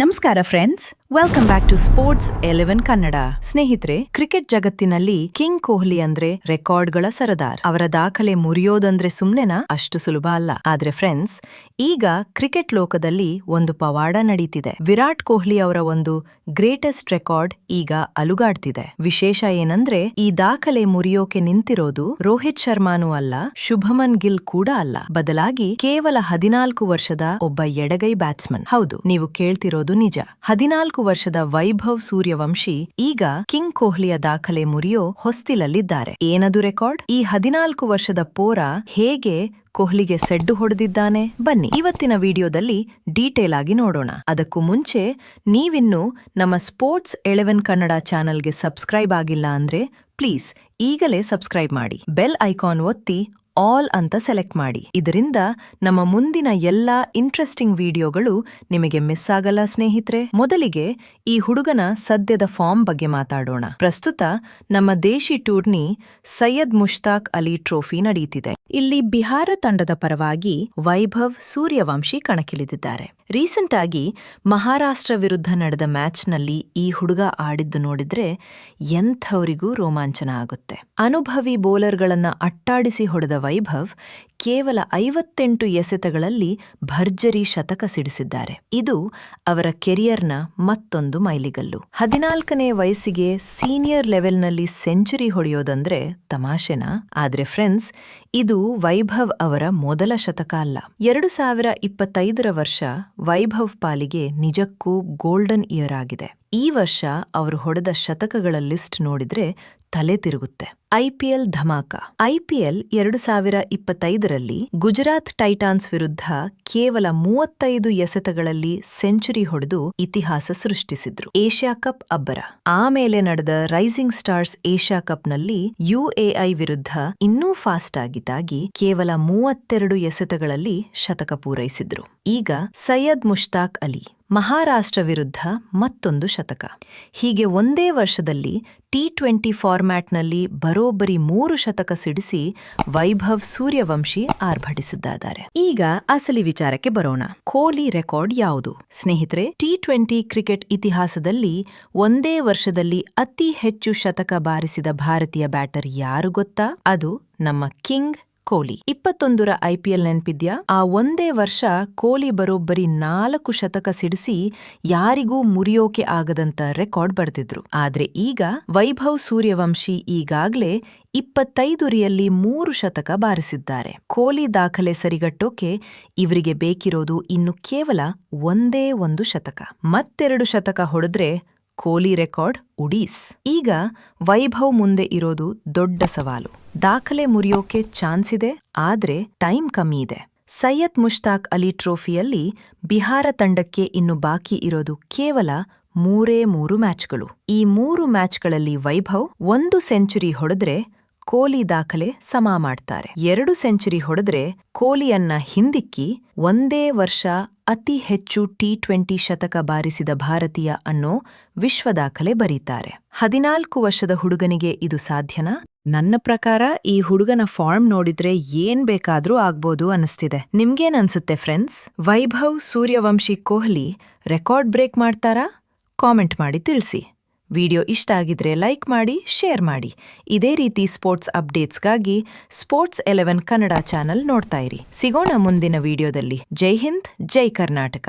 ನಮಸ್ಕಾರ friends welcome back to sports eleven Kannada ಸ್ನೇಹಿತರೆ cricket ಜಗತ್ತಿನಲ್ಲಿ ಕಿಂಗ್ ಕೊಹ್ಲಿ ಅಂದ್ರೆ ರೆಕಾರ್ಡ್ಗಳ ಸರದಾರ್. ಅವರ ದಾಖಲೆ ಮುರಿಯೋದಂದ್ರೆ ಸುಮ್ನೆನಾ? ಅಷ್ಟು ಸುಲಭ ಅಲ್ಲ. ಆದ್ರೆ ಫ್ರೆಂಡ್ಸ್ ಈಗ ಕ್ರಿಕೆಟ್ ಲೋಕದಲ್ಲಿ ಒಂದು ಪವಾಡ ನಡೀತಿದೆ. ವಿರಾಟ್ ಕೊಹ್ಲಿ ಅವರ ಒಂದು ಗ್ರೇಟೆಸ್ಟ್ ರೆಕಾರ್ಡ್ ಈಗ ಅಲುಗಾಡ್ತಿದೆ. ವಿಶೇಷ ಏನಂದ್ರೆ, ಈ ದಾಖಲೆ ಮುರಿಯೋಕೆ ನಿಂತಿರೋದು ರೋಹಿತ್ ಶರ್ಮಾನೂ ಅಲ್ಲ, ಶುಭಮನ್ ಗಿಲ್ ಕೂಡ ಅಲ್ಲ. ಬದಲಾಗಿ ಕೇವಲ ಹದಿನಾಲ್ಕು ವರ್ಷದ ಒಬ್ಬ ಎಡಗೈ ಬ್ಯಾಟ್ಸ್ಮನ್ ಹೌದು, ನೀವು ಕೇಳ್ತಿರೋದು ನಿಜ. ಹದಿನಾಲ್ಕು ವರ್ಷದ ವೈಭವ್ ಸೂರ್ಯವಂಶಿ ಈಗ ಕಿಂಗ್ ಕೊಹ್ಲಿಯ ದಾಖಲೆ ಮುರಿಯೋ ಹೊಸ್ತಿಲಲ್ಲಿದ್ದಾರೆ. ಏನದು ರೆಕಾರ್ಡ್? ಈ ಹದಿನಾಲ್ಕು ವರ್ಷದ ಪೋರ ಹೇಗೆ ಕೊಹ್ಲಿಗೆ ಸೆಡ್ಡು ಹೊಡೆದಿದ್ದಾನೆ? ಬನ್ನಿ, ಇವತ್ತಿನ ವಿಡಿಯೋದಲ್ಲಿ ಡೀಟೇಲ್ ಆಗಿ ನೋಡೋಣ. ಅದಕ್ಕೂ ಮುಂಚೆ ನೀವಿನ್ನೂ ನಮ್ಮ ಸ್ಪೋರ್ಟ್ಸ್ ಎಳೆವೆನ್ ಕನ್ನಡ ಚಾನೆಲ್ಗೆ ಸಬ್ಸ್ಕ್ರೈಬ್ ಆಗಿಲ್ಲ ಅಂದ್ರೆ ಪ್ಲೀಸ್ ಈಗಲೇ ಸಬ್ಸ್ಕ್ರೈಬ್ ಮಾಡಿ. ಬೆಲ್ ಐಕಾನ್ ಒತ್ತಿ ಆಲ್ ಅಂತ ಸೆಲೆಕ್ಟ್ ಮಾಡಿ. ಇದರಿಂದ ನಮ್ಮ ಮುಂದಿನ ಎಲ್ಲಾ ಇಂಟ್ರೆಸ್ಟಿಂಗ್ ವಿಡಿಯೋಗಳು ನಿಮಗೆ ಮಿಸ್ ಆಗಲ್ಲ ಸ್ನೇಹಿತರೆ. ಮೊದಲಿಗೆ ಈ ಹುಡುಗನ ಸದ್ಯದ ಫಾರ್ಮ್ ಬಗ್ಗೆ ಮಾತಾಡೋಣ. ಪ್ರಸ್ತುತ ನಮ್ಮ ದೇಶಿ ಟೂರ್ನಿ ಸೈಯದ್ ಮುಷ್ತಾಕ್ ಅಲಿ ಟ್ರೋಫಿ ನಡೆಯುತ್ತಿದೆ ಇಲ್ಲಿ ಬಿಹಾರ ತಂಡದ ಪರವಾಗಿ ವೈಭವ್ ಸೂರ್ಯವಂಶಿ ಕಣಕ್ಕಿಳಿದಿದ್ದಾರೆ. ರೀಸೆಂಟ್ ಆಗಿ ಮಹಾರಾಷ್ಟ್ರ ವಿರುದ್ಧ ನಡೆದ ಮ್ಯಾಚ್ನಲ್ಲಿ ಈ ಹುಡುಗ ಆಡಿದ್ದು ನೋಡಿದ್ರೆ ಎಂಥವರಿಗೂ ರೋಮಾಂಚನ ಆಗುತ್ತೆ. ಅನುಭವಿ ಬೌಲರ್ಗಳನ್ನ ಅಟ್ಟಾಡಿಸಿ ಹೊಡೆದ ವೈಭವ್ ಕೇವಲ ಐವತ್ತೆಂಟು ಎಸೆತಗಳಲ್ಲಿ ಭರ್ಜರಿ ಶತಕ ಸಿಡಿಸಿದ್ದಾರೆ. ಇದು ಅವರ ಕೆರಿಯರ್ನ ಮತ್ತೊಂದು ಮೈಲಿಗಲ್ಲು. ಹದಿನಾಲ್ಕನೇ ವಯಸ್ಸಿಗೆ ಸೀನಿಯರ್ ಲೆವೆಲ್ನಲ್ಲಿ ಸೆಂಚುರಿ ಹೊಡೆಯೋದಂದ್ರೆ ತಮಾಷೆನಾ? ಆದ್ರೆ ಫ್ರೆಂಡ್ಸ್, ಇದು ವೈಭವ್ ಅವರ ಮೊದಲ ಶತಕ ಅಲ್ಲ. ಎರಡು ಸಾವಿರ ಇಪ್ಪತ್ತೈದರ ವರ್ಷ ವೈಭವ್ ಪಾಲಿಗೆ ನಿಜಕ್ಕೂ ಗೋಲ್ಡನ್ ಇಯರ್ ಆಗಿದೆ. ಈ ವರ್ಷ ಅವರು ಹೊಡೆದ ಶತಕಗಳ ಲಿಸ್ಟ್ ನೋಡಿದ್ರೆ ತಲೆ ತಿರುಗುತ್ತೆ. ಐಪಿಎಲ್ ಧಮಾಕ. ಐಪಿಎಲ್ ಎರಡು ಸಾವಿರ ಇಪ್ಪತ್ತೈದರಲ್ಲಿ ಗುಜರಾತ್ ಟೈಟಾನ್ಸ್ ವಿರುದ್ಧ ಕೇವಲ ಮೂವತ್ತೈದು ಎಸೆತಗಳಲ್ಲಿ ಸೆಂಚುರಿ ಹೊಡೆದು ಇತಿಹಾಸ ಸೃಷ್ಟಿಸಿದ್ರು. ಏಷ್ಯಾ ಕಪ್ ಅಬ್ಬರ. ಆಮೇಲೆ ನಡೆದ ರೈಸಿಂಗ್ ಸ್ಟಾರ್ಸ್ ಏಷ್ಯಾ ಕಪ್ನಲ್ಲಿ ಯುಎಐ ವಿರುದ್ಧ ಇನ್ನೂ ಫಾಸ್ಟ್ ಆಗಿದ್ದಾಗಿ ಕೇವಲ ಮೂವತ್ತೆರಡು ಎಸೆತಗಳಲ್ಲಿ ಶತಕ ಪೂರೈಸಿದ್ರು. ಈಗ ಸೈಯದ್ ಮುಷ್ತಾಕ್ ಅಲಿ. ಮಹಾರಾಷ್ಟ್ರ ವಿರುದ್ಧ ಮತ್ತೊಂದು ಶತಕ. ಹೀಗೆ ಒಂದೇ ವರ್ಷದಲ್ಲಿ ಟಿ ಟ್ವೆಂಟಿ ಫಾರ್ಮ್ಯಾಟ್ನಲ್ಲಿ ಬರೋಬ್ಬರಿ ಮೂರು ಶತಕ ಸಿಡಿಸಿ ವೈಭವ್ ಸೂರ್ಯವಂಶಿ ಆರ್ಭಟಿಸಿದ್ದಾರೆ ಈಗ ಅಸಲಿ ವಿಚಾರಕ್ಕೆ ಬರೋಣ. ಕೋಲಿ ರೆಕಾರ್ಡ್ ಯಾವುದು? ಸ್ನೇಹಿತರೆ, ಟಿ ಟ್ವೆಂಟಿ ಕ್ರಿಕೆಟ್ ಇತಿಹಾಸದಲ್ಲಿ ಒಂದೇ ವರ್ಷದಲ್ಲಿ ಅತಿ ಹೆಚ್ಚು ಶತಕ ಬಾರಿಸಿದ ಭಾರತೀಯ ಬ್ಯಾಟರ್ ಯಾರು ಗೊತ್ತಾ? ಅದು ನಮ್ಮ ಕಿಂಗ್ ಕೊಹ್ಲಿ ಇಪ್ಪತ್ತೊಂದರ ಐಪಿಎಲ್ ನೆನ್ಪಿದ್ಯಾ? ಆ ಒಂದೇ ವರ್ಷ ಕೊಹ್ಲಿ ಬರೋಬ್ಬರಿ ನಾಲ್ಕು ಶತಕ ಸಿಡಿಸಿ ಯಾರಿಗೂ ಮುರಿಯೋಕೆ ಆಗದಂತ ರೆಕಾರ್ಡ್ ಬರೆದಿದ್ರು ಆದ್ರೆ ಈಗ ವೈಭವ್ ಸೂರ್ಯವಂಶಿ ಈಗಾಗ್ಲೇ ಇಪ್ಪತ್ತೈದು ರಿಯಲ್ಲಿ ಮೂರು ಶತಕ ಬಾರಿಸಿದ್ದಾರೆ. ಕೊಹ್ಲಿ ದಾಖಲೆ ಸರಿಗಟ್ಟೋಕೆ ಇವರಿಗೆ ಬೇಕಿರೋದು ಇನ್ನು ಕೇವಲ ಒಂದೇ ಒಂದು ಶತಕ. ಮತ್ತೆರಡು ಶತಕ ಹೊಡೆದ್ರೆ ಕೊಹ್ಲಿ ರೆಕಾರ್ಡ್ ಉಡೀಸ್. ಈಗ ವೈಭವ್ ಮುಂದೆ ಇರೋದು ದೊಡ್ಡ ಸವಾಲು. ದಾಖಲೆ ಮುರಿಯೋಕೆ ಚಾನ್ಸ್ ಇದೆ, ಆದ್ರೆ ಟೈಮ್ ಕಮ್ಮಿ ಇದೆ. ಸೈಯದ್ ಮುಷ್ತಾಕ್ ಅಲಿ ಟ್ರೋಫಿಯಲ್ಲಿ ಬಿಹಾರ ತಂಡಕ್ಕೆ ಇನ್ನು ಬಾಕಿ ಇರೋದು ಕೇವಲ ಮೂರೇ ಮೂರು ಮ್ಯಾಚ್ಗಳು. ಈ ಮೂರು ಮ್ಯಾಚ್ಗಳಲ್ಲಿ ವೈಭವ್ ಒಂದು ಸೆಂಚುರಿ ಹೊಡೆದ್ರೆ ಕೊಹ್ಲಿ ದಾಖಲೆ ಸಮ ಮಾಡ್ತಾರೆ. ಎರಡು ಸೆಂಚುರಿ ಹೊಡೆದ್ರೆ ಕೋಲಿಯನ್ನ ಹಿಂದಿಕ್ಕಿ ಒಂದೇ ವರ್ಷ ಅತಿ ಹೆಚ್ಚು ಟಿ ಟ್ವೆಂಟಿ ಶತಕ ಬಾರಿಸಿದ ಭಾರತೀಯ ಅನ್ನೋ ವಿಶ್ವ ದಾಖಲೆ ಬರೀತಾರೆ. ಹದಿನಾಲ್ಕು ವರ್ಷದ ಹುಡುಗನಿಗೆ ಇದು ಸಾಧ್ಯನಾ? ನನ್ನ ಪ್ರಕಾರ ಈ ಹುಡುಗನ ಫಾರ್ಮ್ ನೋಡಿದ್ರೆ ಏನ್ ಬೇಕಾದ್ರೂ ಆಗ್ಬೋದು ಅನಿಸ್ತಿದೆ ನಿಮ್ಗೇನನ್ಸುತ್ತೆ friends? Vaibhav Suryavanshi Kohli record break ಮಾಡ್ತಾರಾ? ಕಾಮೆಂಟ್ ಮಾಡಿ ತಿಳಿಸಿ. ವಿಡಿಯೋ ಇಷ್ಟ ಆಗಿದ್ರೆ ಲೈಕ್ ಮಾಡಿ, ಶೇರ್ ಮಾಡಿ. ಇದೇ ರೀತಿ ಸ್ಪೋರ್ಟ್ಸ್ ಅಪ್ಡೇಟ್ಸ್ಗಾಗಿ ಸ್ಪೋರ್ಟ್ಸ್ ಎಲೆವೆನ್ ಕನ್ನಡ ಚಾನೆಲ್ ನೋಡ್ತಾ ಇರಿ. ಸಿಗೋಣ ಮುಂದಿನ ವಿಡಿಯೋದಲ್ಲಿ. ಜೈ ಹಿಂದ್, ಜೈ ಕರ್ನಾಟಕ.